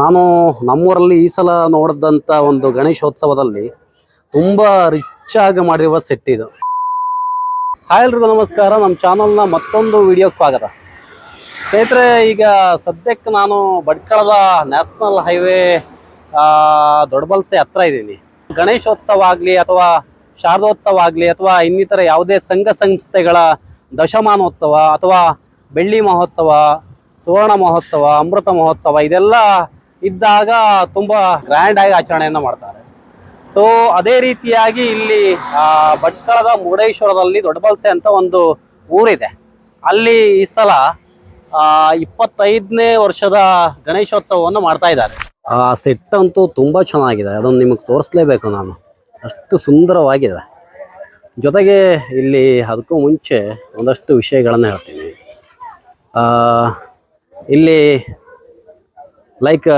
ನಾನು ನಮ್ಮೂರಲ್ಲಿ ಈ ಸಲ ನೋಡಿದಂಥ ಒಂದು ಗಣೇಶೋತ್ಸವದಲ್ಲಿ ತುಂಬ ರಿಚ್ ಆಗಿ ಮಾಡಿರುವ ಸೆಟ್ ಇದು. ಹಾಯ್ ಎಲ್ರಿಗೂ ನಮಸ್ಕಾರ. ನಮ್ಮ ಚಾನಲ್ನ ಮತ್ತೊಂದು ವಿಡಿಯೋಗೆ ಸ್ವಾಗತ. ಸ್ನೇಹಿತರೆ, ಈಗ ಸದ್ಯಕ್ಕೆ ನಾನು ಭಟ್ಕಳದ ನ್ಯಾಷನಲ್ ಹೈವೇ ದೊಡ್ಡಬಲ್ಸೆ ಹತ್ರ ಇದ್ದೀನಿ. ಗಣೇಶೋತ್ಸವ ಆಗಲಿ ಅಥವಾ ಶಾರದೋತ್ಸವ ಆಗಲಿ ಅಥವಾ ಇನ್ನಿತರ ಯಾವುದೇ ಸಂಘ ಸಂಸ್ಥೆಗಳ ದಶಮಾನೋತ್ಸವ ಅಥವಾ ಬೆಳ್ಳಿ ಮಹೋತ್ಸವ, ಸುವರ್ಣ ಮಹೋತ್ಸವ, ಅಮೃತ ಮಹೋತ್ಸವ, ಇದೆಲ್ಲ ಇದ್ದಾಗ ತುಂಬ ಗ್ರ್ಯಾಂಡ್ ಆಗಿ ಆಚರಣೆಯನ್ನು ಮಾಡ್ತಾರೆ. ಸೊ ಅದೇ ರೀತಿಯಾಗಿ ಇಲ್ಲಿ ಭಟ್ಕಳದ ಮುರುಡೇಶ್ವರದಲ್ಲಿ ದೊಡ್ಡಬಲ್ಸೆ ಅಂತ ಒಂದು ಊರಿದೆ. ಅಲ್ಲಿ ಈ ಸಲ ಇಪ್ಪತ್ತೈದನೇ ವರ್ಷದ ಗಣೇಶೋತ್ಸವವನ್ನು ಮಾಡ್ತಾ ಇದ್ದಾರೆ. ಆ ಸೆಟ್ ಅಂತೂ ತುಂಬ ಚೆನ್ನಾಗಿದೆ. ಅದನ್ನು ನಿಮಗೆ ತೋರಿಸ್ಲೇಬೇಕು ನಾನು. ಅಷ್ಟು ಸುಂದರವಾಗಿದೆ. ಜೊತೆಗೆ ಇಲ್ಲಿ ಅದಕ್ಕೂ ಮುಂಚೆ ಒಂದಷ್ಟು ವಿಷಯಗಳನ್ನು ಹೇಳ್ತೀನಿ. ಇಲ್ಲಿ ಲೈಕ್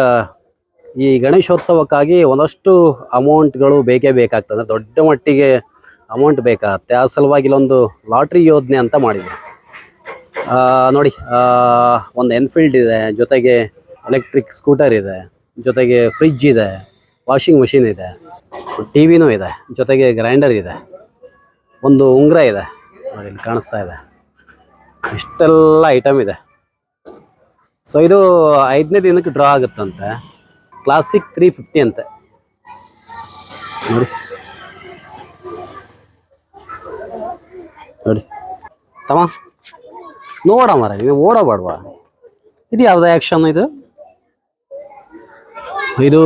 ಈ ಗಣೇಶೋತ್ಸವಕ್ಕಾಗಿ ಒಂದಷ್ಟು ಅಮೌಂಟ್ಗಳು ಬೇಕೇ ಬೇಕಾಗ್ತದೆ. ದೊಡ್ಡ ಮಟ್ಟಿಗೆ ಅಮೌಂಟ್ ಬೇಕಾಗತ್ತೆ. ಆ ಸಲುವಾಗಿ ಇಲ್ಲೊಂದು ಲಾಟ್ರಿ ಯೋಜನೆ ಅಂತ ಮಾಡಿದ್ರು. ನೋಡಿ ಒಂದು ಎನ್ಫೀಲ್ಡ್ ಇದೆ. ಜೊತೆಗೆ ಎಲೆಕ್ಟ್ರಿಕ್ ಸ್ಕೂಟರ್ ಇದೆ. ಜೊತೆಗೆ ಫ್ರಿಜ್ ಇದೆ. ವಾಷಿಂಗ್ ಮಷಿನ್ ಇದೆ. ಟಿ ವಿನೂ ಇದೆ. ಜೊತೆಗೆ ಗ್ರೈಂಡರ್ ಇದೆ. ಒಂದು ಉಂಗುರ ಇದೆ. ನೋಡಿ ಕಾಣಿಸ್ತಾ ಇದೆ. ಇಷ್ಟೆಲ್ಲ ಐಟಮ್ ಇದೆ. ಸೊ ಇದು ಐದನೇ ದಿನಕ್ಕೆ ಡ್ರಾ ಆಗುತ್ತಂತೆ. ಕ್ಲಾಸಿಕ್ ತ್ರೀ ಫಿಫ್ಟಿ ಅಂತೆ. ನೋಡಿ. ನೋಡಿ. ತಮ್ಮ. ನೋಡ ಮರ ಇದು ಓಡಬಾಡ್ವಾ ಇದು ಯಾವ್ದು ಆ್ಯಕ್ಷನ್ ಇದು? ಇದು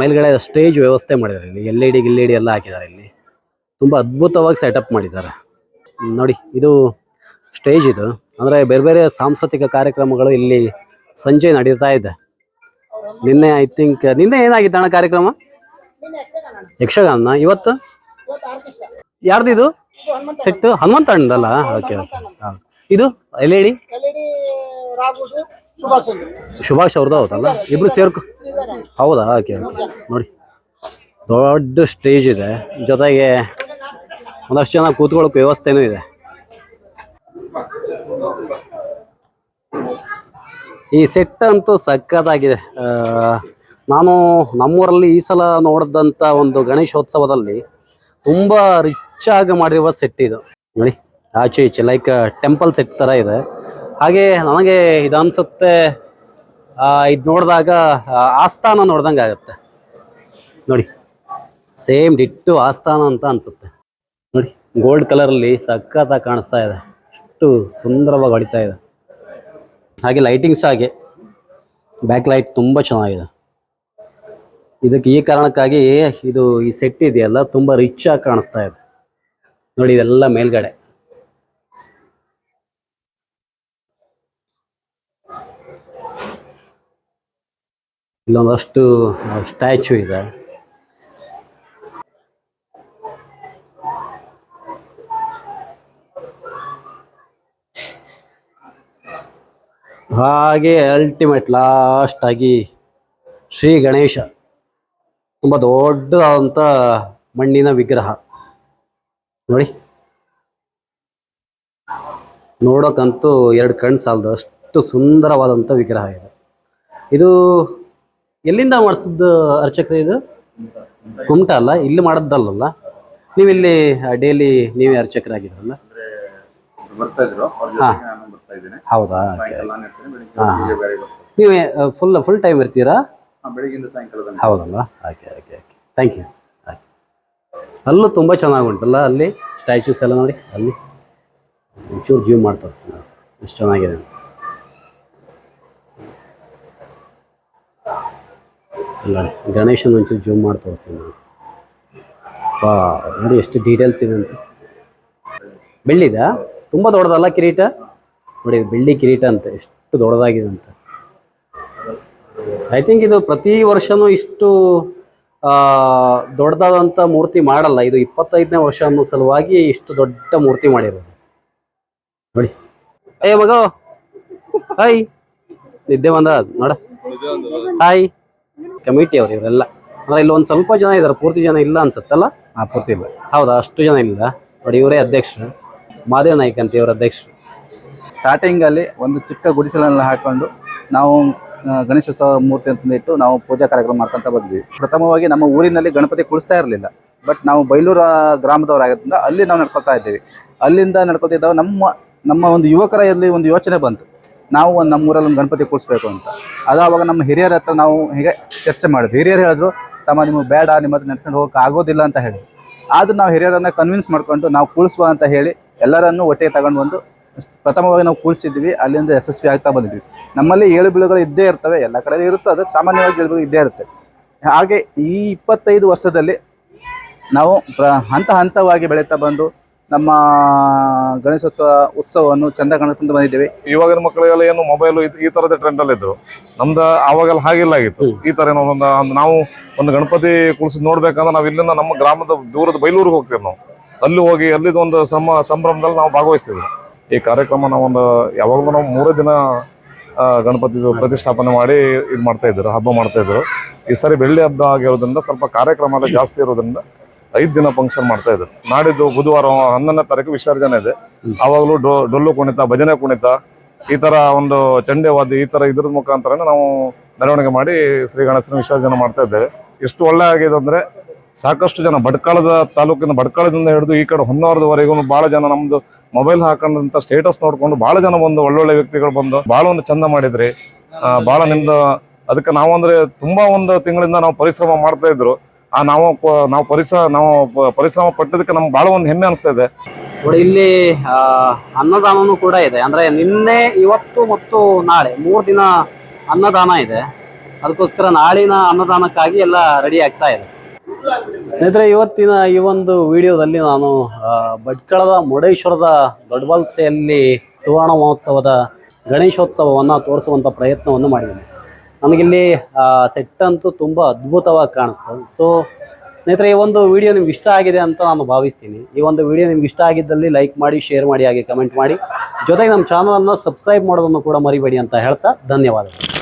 ಮೇಲ್ಗಡೆ ಸ್ಟೇಜ್ ವ್ಯವಸ್ಥೆ ಮಾಡಿದ್ದಾರೆ ಇಲ್ಲಿ. ಎಲ್ ಇ ಡಿ ಗಿಲ್ ಡಿ ಎಲ್ಲ ಹಾಕಿದ್ದಾರೆ ಇಲ್ಲಿ. ತುಂಬ ಅದ್ಭುತವಾಗಿ ಸೆಟಪ್ ಮಾಡಿದ್ದಾರೆ. ನೋಡಿ, ಇದು ಸ್ಟೇಜ್ ಇದು. ಅಂದರೆ ಬೇರೆ ಬೇರೆ ಸಾಂಸ್ಕೃತಿಕ ಕಾರ್ಯಕ್ರಮಗಳು ಇಲ್ಲಿ ಸಂಜೆ ನಡೀತಾ ಇದೆ. ನಿನ್ನೆ ಐ ಥಿಂಕ್ ನಿನ್ನೆ ಏನಾಗಿತ್ತು ಅಣ್ಣ ಕಾರ್ಯಕ್ರಮ? ಯಕ್ಷಗಾನ ಇವತ್ತು? ಯಾರ್ದು ಇದು ಸೆಟ್ ಹನುಮಂತ ಅಣ್ಣದಲ್ಲ ಓಕೆ ಓಕೆ. ಹಾಂ. ಇದು ಎಲ್ ಹೇಳಿ? ಸುಭಾಷ್ ಅವ್ರದ್ದು ಹೌದಲ್ಲ? ಇಬ್ರು ಸೇರ್ಕು ಹೌದಾ? Okay okay. ನೋಡಿ. ದೊಡ್ಡ ಸ್ಟೇಜ್ ಇದೆ. ಜೊತೆಗೆ ಒಂದಷ್ಟು ಜನ ಕೂತ್ಕೊಳ್ಳೋಕೆ ವ್ಯವಸ್ಥೆನೂ ಇದೆ. ಈ ಸೆಟ್ ಅಂತೂ ಸಖತ್ತಾಗಿದೆ. ನಾನು ನಮ್ಮೂರಲ್ಲಿ ಈ ಸಲ ನೋಡಿದಂಥ ಒಂದು ಗಣೇಶೋತ್ಸವದಲ್ಲಿ ತುಂಬ ರಿಚ್ ಆಗಿ ಮಾಡಿರುವ ಸೆಟ್ ಇದು. ನೋಡಿ, ಆಚೆ ಈಚೆ ಲೈಕ್ ಟೆಂಪಲ್ ಸೆಟ್ ಥರ ಇದೆ. ಹಾಗೆ ನನಗೆ ಇದು ಅನಿಸುತ್ತೆ ಇದು ನೋಡಿದಾಗ ಆಸ್ಥಾನ ನೋಡ್ದಂಗೆ ಆಗುತ್ತೆ. ನೋಡಿ ಸೇಮ್ ಡಿಟ್ಟು ಆಸ್ಥಾನ ಅಂತ ಅನ್ಸುತ್ತೆ. ನೋಡಿ ಗೋಲ್ಡ್ ಕಲರಲ್ಲಿ ಸಖತ್ತಾಗಿ ಕಾಣಿಸ್ತಾ ಇದೆ. ಅಷ್ಟು ಸುಂದರವಾಗಿ ಹೊಡಿತಾ ಇದೆ. ಹಾಗೆ ಲೈಟಿಂಗ್ಸ್ ಹಾಗೆ. ಬ್ಯಾಕ್ ಲೈಟ್ ತುಂಬ ಚೆನ್ನಾಗಿದೆ. ಇದಕ್ಕೆ ಈ ಕಾರಣಕ್ಕಾಗಿ ಇದು ಈ ಸೆಟ್ ಇದೆಯಲ್ಲ, ತುಂಬ ರಿಚ್ ಆಗಿ ಕಾಣಿಸ್ತಾ ಇದೆ. ನೋಡಿ, ಇದೆಲ್ಲ ಮೇಲ್ಗಡೆ. ಇಲ್ಲೊಂದಷ್ಟು ಸ್ಟ್ಯಾಚು ಇದೆ. ಹಾಗೆ ಅಲ್ಟಿಮೇಟ್ ಲಾಸ್ಟ್ ಆಗಿ ಶ್ರೀ ಗಣೇಶ. ತುಂಬ ದೊಡ್ಡದಾದಂಥ ಮಣ್ಣಿನ ವಿಗ್ರಹ. ನೋಡಿ. ನೋಡೋಕ್ಕಂತೂ ಎರಡು ಕಣ್ಣು ಸಾಲದು. ಅಷ್ಟು ಸುಂದರವಾದಂಥ ವಿಗ್ರಹ ಇದೆ. ಇದು ಎಲ್ಲಿಂದ ಮಾಡಿಸಿದ್ದು ಅರ್ಚಕರು ಇದು? ಕುಮಟ ಅಲ್ಲ? ಇಲ್ಲಿ ಮಾಡಿದ್ದಲ್ಲ ನೀವು ಇಲ್ಲಿ ಡೈಲಿ ನೀವೇ ಅರ್ಚಕರಾಗಿದ್ರಲ್ಲ ಬರ್ತಾ ಇದ್ದೀನಿ. ಹೌದಾ? ಸಾಯಂಕಾಲ ನಾನು ಇರ್ತೀನಿ ಬೆಳಿಗ್ಗೆ ಬೆಳಿಗ್ಗೆ ಬೇರೆ ಬರ್ತೀನಿ ನೀವು ಫುಲ್ ಫುಲ್ ಟೈಮ್ ಇರ್ತೀರಾ? ಹಾ, ಬೆಳಿಗ್ಗೆಯಿಂದ ಸಾಯಂಕಾಲ ತನಕ. ಹೌದಲ್ವಾ? Okay okay okay thank you ಅಲ್ಲೂ ತುಂಬಾ ಚೆನ್ನಾಗಿ ಉಂಟಲ್ಲ ಅಲ್ಲಿ? ಸ್ಟ್ಯಾಚ್ಯೂಸ್ ಎಲ್ಲ ನೋಡಿ ಅಲ್ಲಿ. ಒಂಚೂರು ಜೀವ್ ಮಾಡಿ ತೋರಿಸಿ ನಾವು. ಎಷ್ಟು ಚೆನ್ನಾಗಿದೆ ಅಂತ. ಅಲ್ಲ ಗಣೇಶನ ಒಂಚೂರು ಜೂಮ್ ಮಾಡಿ ತೋರಿಸ್ತೀನಿ ನಾನು. ನೋಡಿ ಎಷ್ಟು ಡೀಟೇಲ್ಸ್ ಇದೆ ಅಂತ. ಬೆಳ್ಳಿದಾ? ತುಂಬ ದೊಡ್ಡದಲ್ಲ ಕಿರೀಟ? ನೋಡಿ ಬೆಳ್ಳಿ ಕಿರೀಟ ಅಂತ ಎಷ್ಟು ದೊಡ್ಡದಾಗಿದೆ ಅಂತ. ಐ ಥಿಂಕ್ ಇದು ಪ್ರತಿ ವರ್ಷನೂ ಇಷ್ಟು ದೊಡ್ಡದಾದಂಥ ಮೂರ್ತಿ ಮಾಡಲ್ಲ. ಇದು ಇಪ್ಪತ್ತೈದನೇ ವರ್ಷ ಅನ್ನೋ ಸಲುವಾಗಿ ಇಷ್ಟು ದೊಡ್ಡ ಮೂರ್ತಿ ಮಾಡಿರೋದು. ನೋಡಿ. ಅಯ್ಯ ಮಗ. ಹಾಯ್ ನಿದ್ದೆ ಬಂದ? ನೋಡ. ಹಾಯ್ ಕಮಿಟಿ ಅವ್ರು ಇವರೆಲ್ಲ. ಅಂದ್ರೆ ಇಲ್ಲಿ ಒಂದು ಸ್ವಲ್ಪ ಜನ ಇದ್ದಾರೆ ಪೂರ್ತಿ ಜನ ಇಲ್ಲ ಅನ್ಸುತ್ತಲ್ಲ? ಆ ಪೂರ್ತಿ ಇಲ್ಲ. ಹೌದಾ ಅಷ್ಟು ಜನ ಇಲ್ಲ. ನೋಡಿ ಇವರೇ ಅಧ್ಯಕ್ಷರು. ಮಾದೇವ್ ನಾಯ್ಕ್ ಅಂತ ಇವರ ಅಧ್ಯಕ್ಷರು. ಸ್ಟಾರ್ಟಿಂಗ್ ಅಲ್ಲಿ ಒಂದು ಚಿಕ್ಕ ಗುಡಿಸಲನ್ನು ಹಾಕೊಂಡು ನಾವು ಗಣೇಶೋತ್ಸವ ಮೂರ್ತಿ ಅಂತ ಇಟ್ಟು ನಾವು ಪೂಜಾ ಕಾರ್ಯಕ್ರಮ ಮಾಡ್ಕೊಂತ ಬಂದ್ವಿ. ಪ್ರಥಮವಾಗಿ ನಮ್ಮ ಊರಿನಲ್ಲಿ ಗಣಪತಿ ಕುಳಿಸ್ತಾ ಇರಲಿಲ್ಲ. ಬಟ್ ನಾವು ಬೈಲೂರ ಗ್ರಾಮದವರಾಗಿದ್ದ ಅಲ್ಲಿ ನಾವು ನಡ್ಕೊತಾ ಇದ್ದೀವಿ. ಅಲ್ಲಿಂದ ನಡ್ಕೊತಿದ್ದಾಗ ನಮ್ಮ ನಮ್ಮ ಒಂದು ಯುವಕರಲ್ಲಿ ಒಂದು ಯೋಚನೆ ಬಂತು. ನಾವು ಒಂದು ನಮ್ಮ ಊರಲ್ಲಿ ಒಂದು ಗಣಪತಿ ಕೂಡಿಸ್ಬೇಕು ಅಂತ. ಅದು ಅವಾಗ ನಮ್ಮ ಹಿರಿಯರ ಹತ್ರ ನಾವು ಹೀಗೆ ಚರ್ಚೆ ಮಾಡಿದ್ವಿ. ಹಿರಿಯರು ಹೇಳಿದ್ರು, ತಮ್ಮ ನಿಮಗೆ ಬೇಡ, ನಿಮ್ಮ ಹತ್ರ ನಡ್ಕೊಂಡು ಹೋಗಕ್ಕೆ ಆಗೋದಿಲ್ಲ ಅಂತ ಹೇಳಿ ಆದ್ರೂ ನಾವು ಹಿರಿಯರನ್ನು ಕನ್ವಿನ್ಸ್ ಮಾಡಿಕೊಂಡು ನಾವು ಕೂಡಿಸುವ ಅಂತ ಹೇಳಿ ಎಲ್ಲರನ್ನೂ ಒಟ್ಟಿಗೆ ತಗೊಂಡು ಬಂದು ಪ್ರಥಮವಾಗಿ ನಾವು ಕೂರಿಸಿದ್ವಿ ಅಲ್ಲಿಂದ ಯಶಸ್ವಿ ಆಗ್ತಾ ಬಂದಿದ್ವಿ ನಮ್ಮಲ್ಲಿ ಏಳು ಬೀಳುಗಳು ಇದ್ದೇ ಇರ್ತವೆ ಎಲ್ಲ ಕಡೆ ಇರುತ್ತೆ ಅದು ಸಾಮಾನ್ಯವಾಗಿ ಏಳು ಬೀಳು ಇದ್ದೇ ಇರುತ್ತೆ. ಹಾಗೆ ಈ ಇಪ್ಪತ್ತೈದು ವರ್ಷದಲ್ಲಿ ನಾವು ಪ್ರ ಹಂತ ಹಂತವಾಗಿ ಬೆಳೀತಾ ಬಂದು ನಮ್ಮ ಗಣೇಶೋತ್ಸವ ಉತ್ಸವವನ್ನು ಚಂದ ಕಾಣಿಸ್ಕೊಂಡು ಬಂದಿದ್ದೇವೆ. ಇವಾಗಿನ ಮಕ್ಕಳಿಗೆಲ್ಲ ಏನು ಮೊಬೈಲ್ ಈ ತರದ ಟ್ರೆಂಡ್ ಅಲ್ಲಿ ಇದ್ರು. ನಮ್ದು ಅವಾಗೆಲ್ಲ ಹಾಗಿಲ್ಲ ಆಗಿತ್ತು. ಈ ತರ ಏನೋ ಒಂದು ನಾವು ಒಂದು ಗಣಪತಿ ಕುಳಿಸಿ ನೋಡ್ಬೇಕಂದ್ರೆ ನಾವು ಇಲ್ಲಿಂದ ನಮ್ಮ ಗ್ರಾಮದ ದೂರದ ಬೈಲೂರಿಗೆ ಹೋಗ್ತೀವಿ ನಾವು. ಅಲ್ಲಿ ಹೋಗಿ ಅಲ್ಲಿದ್ದು ಒಂದು ಸಮ ಸಂಭ್ರಮದಲ್ಲಿ ನಾವು ಭಾಗವಹಿಸ್ತಿದ್ವಿ. ಈ ಕಾರ್ಯಕ್ರಮ ಒಂದು ಯಾವಾಗಲೂ ನಾವು ಮೂರೇ ದಿನ ಗಣಪತಿದು ಗಣಪತಿ ಪ್ರತಿಷ್ಠಾಪನೆ ಮಾಡಿ ಇದು ಮಾಡ್ತಾ ಇದ್ರು ಹಬ್ಬ ಮಾಡ್ತಾ ಇದ್ರು ಈ ಸಾರಿ ಬೆಳ್ಳಿ ಹಬ್ಬ ಆಗಿರೋದ್ರಿಂದ ಸ್ವಲ್ಪ ಕಾರ್ಯಕ್ರಮ ಎಲ್ಲ ಜಾಸ್ತಿ ಇರೋದ್ರಿಂದ ಐದು ದಿನ ಫಂಕ್ಷನ್ ಮಾಡ್ತಾ ಇದ್ರು ನಾಡಿದ್ದು ಬುಧವಾರ ಹನ್ನೊಂದನೇ ತಾರೀಕು ವಿಸರ್ಜನೆ ಇದೆ. ಆವಾಗಲೂ ಡೊ, ಡೊಳ್ಳು ಕುಣಿತ, ಭಜನೆ ಕುಣಿತ, ಈ ತರ ಒಂದು ಚಂಡೆ ವಾದ್ಯ ಈ ತರ ಇದ್ರ ಮುಖಾಂತರ ನಾವು ಮೆರವಣಿಗೆ ಮಾಡಿ ಶ್ರೀ ಗಣೇಶನ ವಿಸರ್ಜನೆ ಮಾಡ್ತಾ ಇದ್ದೇವೆ. ಎಷ್ಟು ಒಳ್ಳೆ ಆಗಿದೆ ಅಂದ್ರೆ ಸಾಕಷ್ಟು ಜನ, ಭಟ್ಕಳದ ತಾಲೂಕಿನ ಭಟ್ಕಳದಿಂದ ಹಿಡಿದು ಈ ಕಡೆ ಹೊನ್ನಾವರದವರೆಗೂ ಬಹಳ ಜನ ನಮ್ದು ಮೊಬೈಲ್ ಹಾಕೊಂಡಂತ ಸ್ಟೇಟಸ್ ನೋಡ್ಕೊಂಡು ಬಹಳ ಜನ ಬಂದು, ಒಳ್ಳೊಳ್ಳೆ ವ್ಯಕ್ತಿಗಳು ಬಂದು ಬಹಳ ಒಂದು ಚಂದ ಮಾಡಿದ್ರಿ. ಬಹಳ ನಿಮ್ದು ಅದಕ್ಕೆ ನಾವಂದ್ರೆ ತುಂಬಾ ಒಂದು ತಿಂಗಳಿಂದ ನಾವು ಪರಿಶ್ರಮ ಮಾಡ್ತಾ ಇದ್ರು. ಆ, ನಾವು ನಾವು ಪರಿಶ್ರಮ ನಾವು ಪರಿಶ್ರಮ ಪಟ್ಟದಕ್ಕೆ ನಮ್ಗೆ ಬಹಳ ಒಂದು ಹೆಮ್ಮೆ ಅನಿಸ್ತಾ ಇದೆ. ನೋಡಿ, ಇಲ್ಲಿ ಅನ್ನದಾನವೂ ಅನ್ನದಾನನೂ ಕೂಡ ಇದೆ. ಅಂದ್ರೆ ನಿನ್ನೆ, ಇವತ್ತು ಮತ್ತು ನಾಳೆ, ಮೂರು ದಿನ ಅನ್ನದಾನ ಇದೆ. ಅದಕ್ಕೋಸ್ಕರ ನಾಳಿನ ಅನ್ನದಾನಕ್ಕಾಗಿ ಎಲ್ಲ ರೆಡಿ ಆಗ್ತಾ ಇದೆ. ಸ್ನೇಹಿತರೆ, ಇವತ್ತಿನ ಈ ಒಂದು ವಿಡಿಯೋದಲ್ಲಿ ನಾನು ಭಟ್ಕಳದ ಮುರುಡೇಶ್ವರದ ದೊಡ್ಡಬಲ್ಸೆಯಲ್ಲಿ ಸುವರ್ಣ ಮಹೋತ್ಸವದ ಗಣೇಶೋತ್ಸವವನ್ನು ತೋರಿಸುವಂಥ ಪ್ರಯತ್ನವನ್ನು ಮಾಡಿದ್ದೀನಿ. ನನಗಿಲ್ಲಿ ಸೆಟ್ ಅಂತೂ ತುಂಬ ಅದ್ಭುತವಾಗಿ ಕಾಣಿಸ್ತು. ಸೊ ಸ್ನೇಹಿತರೆ, ಈ ಒಂದು ವಿಡಿಯೋ ನಿಮ್ಗೆ ಇಷ್ಟ ಆಗಿದೆ ಅಂತ ನಾನು ಭಾವಿಸ್ತೀನಿ. ಈ ಒಂದು ವಿಡಿಯೋ ನಿಮ್ಗೆ ಇಷ್ಟ ಆಗಿದ್ದಲ್ಲಿ ಲೈಕ್ ಮಾಡಿ ಶೇರ್ ಮಾಡಿ, ಹಾಗೆ ಕಮೆಂಟ್ ಮಾಡಿ. ಜೊತೆಗೆ ನಮ್ಮ ಚಾನಲನ್ನು ಸಬ್ಸ್ಕ್ರೈಬ್ ಮಾಡೋದನ್ನು ಕೂಡ ಮರಿಬೇಡಿ ಅಂತ ಹೇಳ್ತಾ ಧನ್ಯವಾದಗಳು.